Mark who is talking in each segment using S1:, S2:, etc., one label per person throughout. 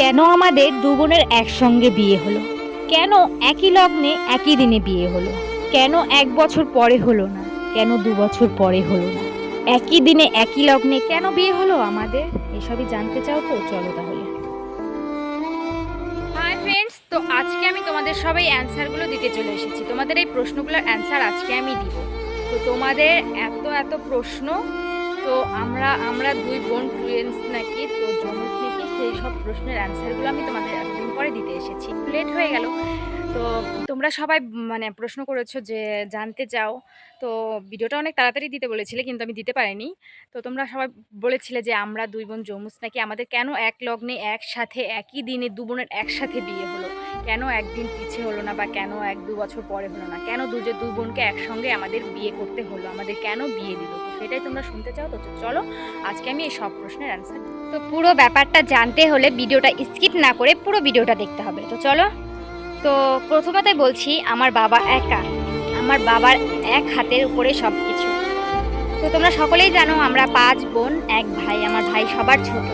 S1: কেন আমাদের দু বোনের একসঙ্গে বিয়ে হলো? কেন একই লগ্নে একই দিনে বিয়ে হলো? কেন এক বছর পরে হলো না? কেন দু বছর পরে হলো না? একই দিনে একই লগ্নে কেন বিয়ে হলো আমাদের? এসবই জানতে চাও তো? চলো তাহলে। হাই ফ্রেন্ডস তো আজকে আমি তোমাদের সবাই অ্যান্সারগুলো দিতে চলে এসেছি। তোমাদের এই প্রশ্নগুলোর অ্যান্সার আজকে আমি দিব। তো তোমাদের এত এত প্রশ্ন তো আমরা আমরা দুই বোন টুয়েন্স নাকি, তো জমজ নাকি সেই সব প্রশ্নের অ্যান্সারগুলো আমি তোমাদের একদিন পরে দিতে এসেছি। লেট হয়ে গেল, তো তোমরা সবাই মানে প্রশ্ন করেছ যে জানতে চাও। তো ভিডিওটা অনেক তাড়াতাড়ি দিতে বলেছিলে কিন্তু আমি দিতে পারিনি। তো তোমরা সবাই বলেছিলে যে আমরা দুই বোন জমুস নাকি আমাদের কেন এক লগ্নে একসাথে একই দিনে দু বোনের একসাথে বিয়ে হলো? কেন একদিন পিছিয়ে হলো না বা কেন এক দু বছর পরে হলো না? কেন দুজে দুই বোনকে একসঙ্গে আমাদের বিয়ে করতে হলো? আমাদের কেন বিয়ে দিল? সেটাই তোমরা শুনতে চাও? তো চলো আজকে আমি এই সব প্রশ্নের অ্যান্সার তো পুরো ব্যাপারটা জানতে হলে ভিডিওটা স্কিপ না করে পুরো ভিডিওটা দেখতে হবে। তো চলো তো প্রথমতই বলছি, আমার বাবা একা। আমার বাবার এক হাতের উপরে সব কিছু তো তোমরা সকলেই জানো, আমরা পাঁচ বোন, এক ভাই, আমার ভাই সবার ছোট।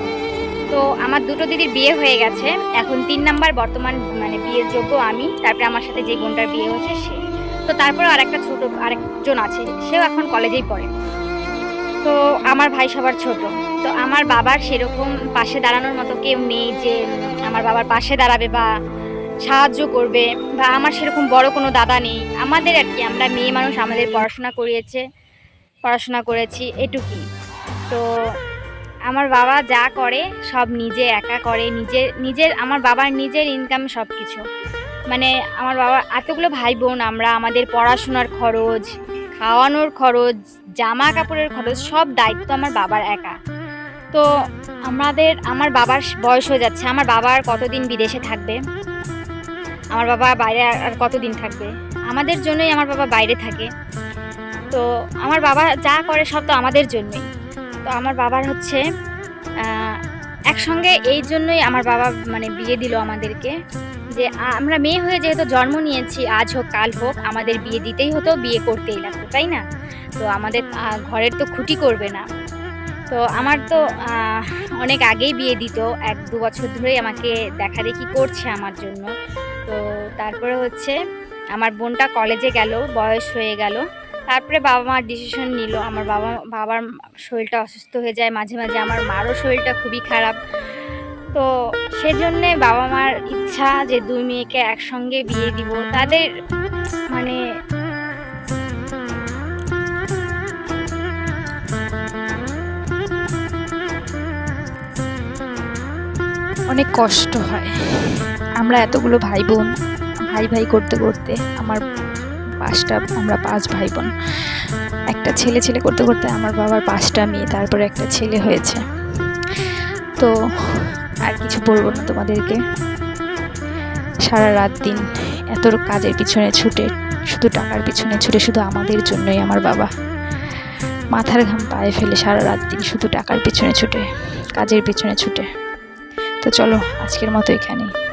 S1: তো আমার দুটো দিদির বিয়ে হয়ে গেছে। এখন তিন নাম্বার বর্তমান মানে বিয়ের যোগ্য আমি। তারপরে আমার সাথে যে বোনটার বিয়ে হচ্ছে সে। তো তারপরে আরেকটা ছোট, আরেকজন আছে। সেও এখন কলেজেই পড়ে। তো আমার ভাই সবার ছোট। তো আমার বাবার সেরকম পাশে দাঁড়ানোর মতো কেউ নেই যে আমার বাবার পাশে দাঁড়াবে বা সাহায্য করবে বা আমার সেরকম বড় কোনো দাদা নেই। আমাদের আর কি, আমরা মেয়ে মানুষ, আমাদের পড়াশোনা করিয়েছে, পড়াশোনা করেছি এটুকুই। তো আমার বাবা যা করে, সব নিজে একা করে, নিজে, নিজের, আমার বাবার নিজের ইনকাম সব কিছু মানে আমার বাবা, এতগুলো ভাই বোন আমরা, আমাদের পড়াশোনার খরচ, খাওয়ানোর খরচ জামা কাপড়ের খরচ, সব দায়িত্ব আমার বাবার একা। তো আমাদের, আমার বাবার বয়স হয়ে যাচ্ছে, আমার বাবার কতদিন বিদেশে থাকবে? আমার বাবা বাইরে আর কতদিন থাকবে? আমাদের জন্যই আমার বাবা বাইরে থাকে। তো আমার বাবা যা করে সব তো আমাদের জন্যই। তো আমার বাবার হচ্ছে একসঙ্গে এই জন্যই আমার বাবা মানে বিয়ে দিল আমাদেরকে। যে আমরা মেয়ে হয়ে যেহেতু জন্ম নিয়েছি, আজ হোক, কাল হোক, আমাদের বিয়ে দিতেই হতো, বিয়ে করতেই লাগতো, তাই না? তো আমাদের ঘরের তো খুঁটি করবে না। তো আমার তো অনেক আগেই বিয়ে দিত। এক দু বছর ধরেই আমাকে দেখা দেখি করছে আমার জন্য। তারপরে হচ্ছে আমার বোনটা কলেজে গেল, বয়স হয়ে গেল। তারপরে বাবা মার ডিসিশন নিল, আমার বাবা, বাবার শরীরটা অসুস্থ হয়ে যায়, মাঝে মাঝে আমার মারও শরীরটা খুবই খারাপ। তো সেজন্যে বাবা মার ইচ্ছা যে দুই মেয়েকে একসঙ্গে বিয়ে দিব। তাদের মানে
S2: অনেক কষ্ট হয়। আমরা এতগুলো ভাই বোন। ভাই ভাই করতে করতে আমার পাঁচটা, আমরা পাঁচ ভাই বোন একটা ছেলে ছেলে করতে করতে আমার বাবার পাঁচটা মেয়ে, তারপরে একটা ছেলে হয়েছে। তো আর কিছু বলব না তোমাদেরকে। সারা রাত দিন এত কাজের পিছনে ছুটে, শুধু টাকার পিছনে ছুটে, শুধু আমাদের জন্যই আমার বাবা। মাথার ঘাম পায়ে ফেলে সারা রাত দিন শুধু টাকার পিছনে ছুটে, কাজের পিছনে ছুটে। তো চলো, আজকের মতো এখানেই।